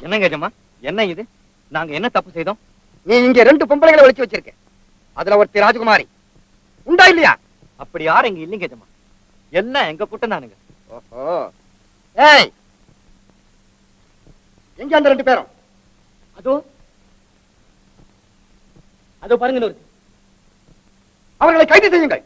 என்னங்க எஜமா? என்ன இது? நாங்க என்ன தப்பு செய்தோம்? நீ இங்க ரெண்டு பொம்பளைகளை ஒளிச்சு வச்சிருக்க. அதுல ஒருத்தி ராஜகுமாரி. உண்டா இல்லையா? அப்படி யாரும் இங்க இல்லைங்க எஜமா? எல்லாம் எங்க கூட்டம் தானுங்க ஓஹோ. ஏய்! எங்க அந்த ரெண்டு பேரும்? அதோ. அதோ பாருங்க அவர்களை கைது செய்யுங்கள்.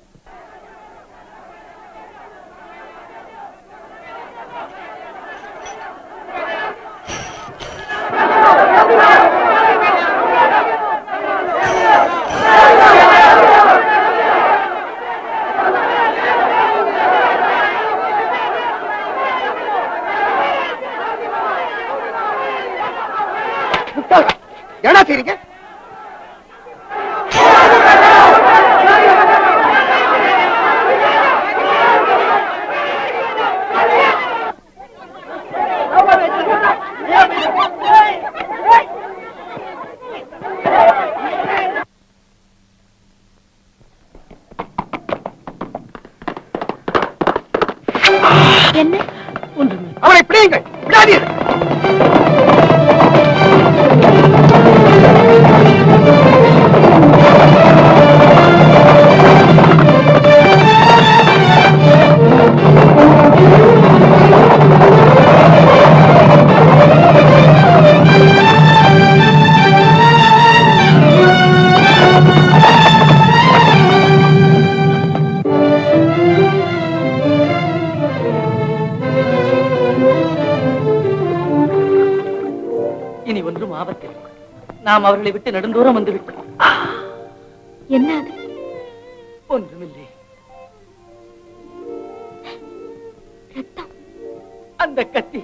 என்ன? ஒன்றுமே அவரை பிடியுங்கள். விடாதீர்கள் ஒன்றும் ஆபத்தில் நாம் அவர்களை விட்டு நெடுந்தூரம் வந்து விட்டோம் என்ன அது? ஒன்றுமில்லை. அந்த கத்தி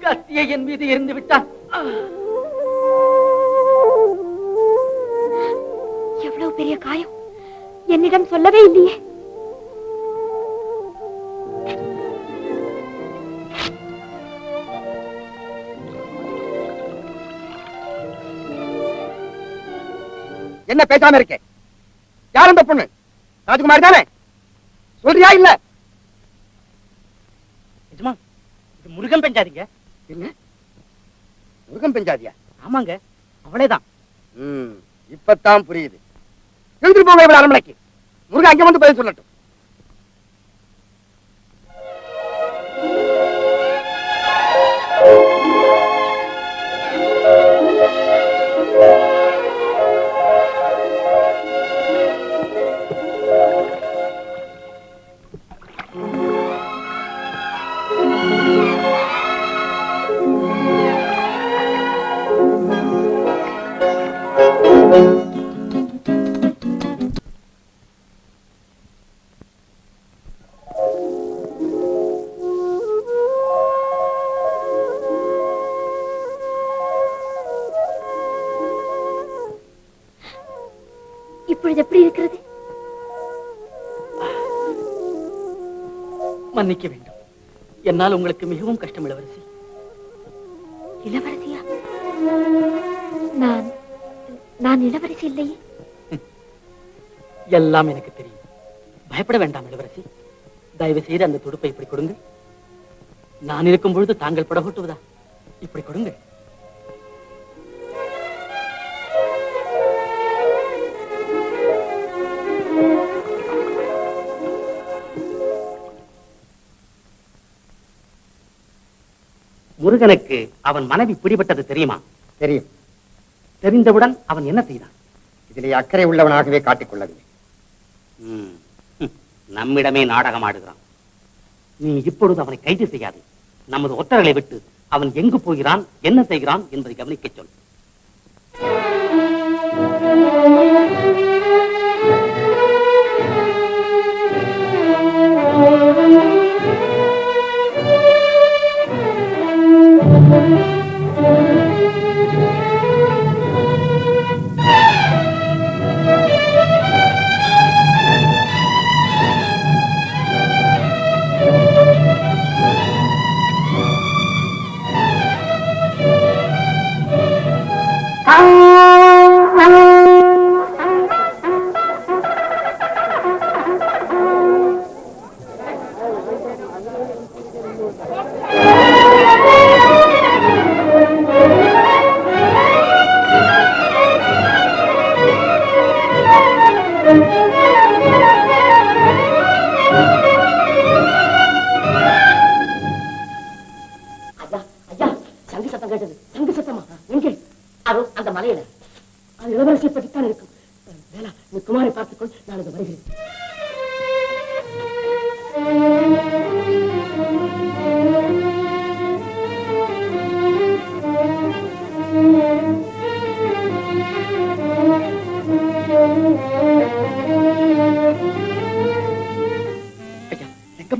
கத்தியை என் மீது எரிந்து விட்டான்! எவ்வளவு பெரிய காயம்? என்னிடம் சொல்லவே இல்லையே. என்ன பேசாம இருக்க? யார் அந்த பொண்ணு? ராஜகுமாரி தானே? சொல்றியா இல்ல? நிஜமா இது முருகன் பெஞ்சாதீங்க. என்ன? முருகன் பெஞ்சாதியா? ஆமாங்க அவளேதான். இப்பத்தான் புரியுது. எழுந்திரு போங்க இவ்வளவு அரண்மனைக்கு. முருகன் அங்க வந்து பதில் சொல்லட்டும். எப்படி இருக்கிறது. மன்னிக்க வேண்டும். என்னால் உங்களுக்கு மிகவும் கஷ்டம் இளவரசி இளவரசியா? நான் நான் இளவரசி இல்லையே? எல்லாம் எனக்கு தெரியும். பயப்பட வேண்டாம் இளவரசி. தயவு செய்து அந்த துடுப்பை இப்படி கொடுங்க. நான் இருக்கும் பொழுது தாங்கள் படகோட்டுவதா? இப்படி கொடுங்க முருகனுக்கு அவன் மனைவி பிடிபட்டது தெரியுமா? தெரியும். தெரிந்தவுடன் அவன் என்ன செய்தான்? இதிலே அக்கறை உள்ளவனாகவே காட்டிக் கொள்ளவில்லை. ம், ம், நம்மிடமே நாடகம் ஆடுகிறான். நீ இப்பொழுது அவனை கைது செய்யாது. நமது ஒற்றர்களை விட்டு அவன் எங்கு போகிறான் என்ன செய்கிறான் என்பதை கவனிக்கச் சொல்.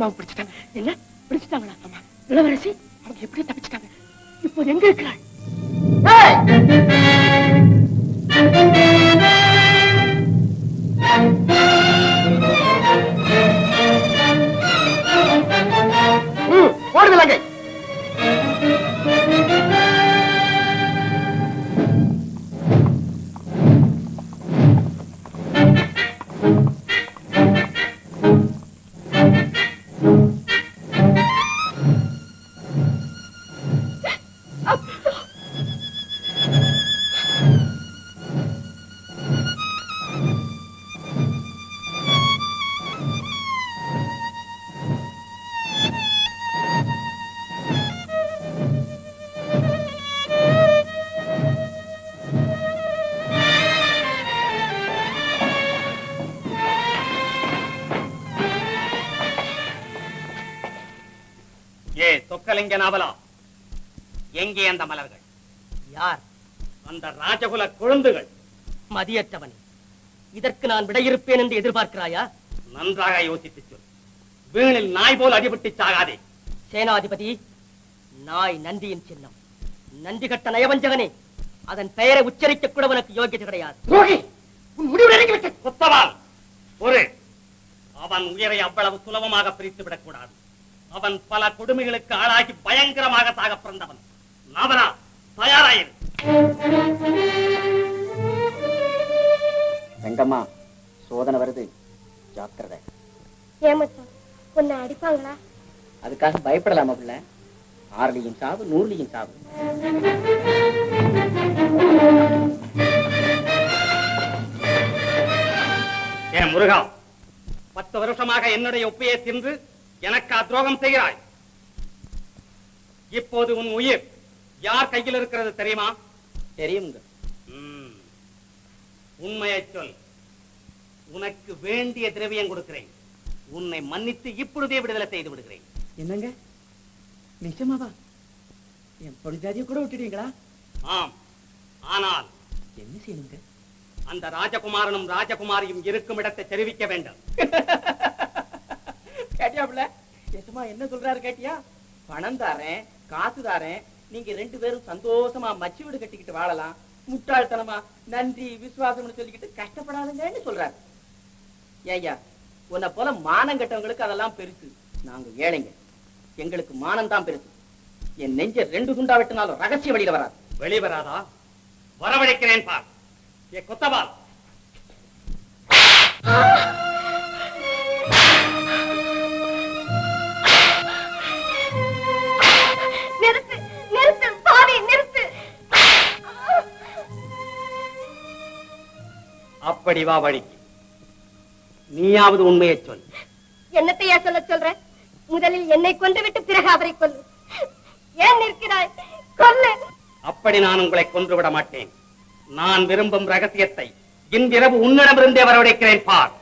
எங்கம்மாவை பிடிச்சிட்டாங்க. என்ன? பிடிச்சிட்டாங்களா அம்மா? இளவரசி அவங்க எப்படி தப்பிச்சிட்டாங்க. இப்போது எங்க இருக்கிறாள்? சொக்கலிங்க நாவலா எங்கே அந்த மலர்கள்? யார்? அந்த ராஜகுல கொழுந்துகள். மதியற்றவன் இதற்கு நான் விடையிருப்பேன் என்று எதிர்பார்க்கிறாயா? நன்றாக யோசித்து சொல். வீணில் நாய் போல் அடிபட்டு சாகாதே. சேனாதிபதி நாய் நன்றியின் சின்னம். நன்றி கட்ட நயவஞ்சகனே அதன் பெயரை உச்சரிக்க கூட உனக்கு யோகியதை கிடையாது. ஒரு அவன் உயிரை அவ்வளவு சுலபமாக பிரித்து விடக்கூடாது அவன் பல கொடுமைகளுக்கு ஆளாகி பயங்கரமாக சாக பிறந்தவன். நாவலா தயாராயிரு. வெங்கம்மா சோதனை வருது. ஜாக்கிரதை. ஏமச்சான் உன்னை அடிப்பாங்களா? அதுக்காக பயப்படலாமா பிள்ளை? ஆறுலையும் சாவு நூறுலையும் சாவு. ஏன் முருகா பத்து வருஷமாக என்னுடைய ஒப்பையை தின்று எனக்கு துரோகம் செய்கிறாய்? இப்போது உன் உயிர் யார் கையில் இருக்கிறது தெரியுமா? தெரியுங்க. ம். உண்மையைச் சொல். உனக்கு வேண்டிய திரவியம் கொடுக்கிறேன். உன்னை மன்னித்து இப்பொழுதே விடுதலை செய்து விடுகிறேன். என்னங்க? நிஜமாவா? என் பொழுதாதிய கூட விட்டுடுவீங்களா ஆம். ஆனால் என்ன செய்யணுங்க? அந்த ராஜகுமாரனும் ராஜகுமாரியும் இருக்கும் இடத்தை தெரிவிக்க வேண்டும். கேட்டியா எசுமா என்ன சொல்றாரு கேட்டியா? பணம் தாரேன் காசு தாரேன். நீங்க ரெண்டு பேரும் சந்தோஷமா மச்சு வீடு கட்டிக்கிட்டு வாழலாம். முட்டாள்தனமா நன்றி விசுவாசம்னு சொல்லிக்கிட்டு கஷ்டப்படாதுங்கன்னு சொல்றாரு. ஏயா உன்னை போல மானம் கெட்டவங்களுக்கு அதெல்லாம் பெருசு. நாங்க ஏழைங்க. எங்களுக்கு மானம் தான் பெருசு. என் நெஞ்ச ரெண்டு துண்டா வெட்டினாலும் ரகசிய வழியில வராது. வெளிவராதா வரவழைக்கிறேன் பார். ஏ கொத்தவால். அப்படி வா வழிக்கு. நீயாவது உண்மையைச் சொல். என்னத்தையா சொல்ல சொல்ற? முதலில் என்னை கொன்றுவிட்டு பிறகு அவரை கொல்லு. ஏன் நிற்கிறாய்? கொல்லு. அப்படி நான் உங்களை கொன்றுவிட மாட்டேன். நான் விரும்பும் ரகசியத்தை இன்றிரவு உன்னிடமிருந்தே வரவழைக்கிறேன் பார்.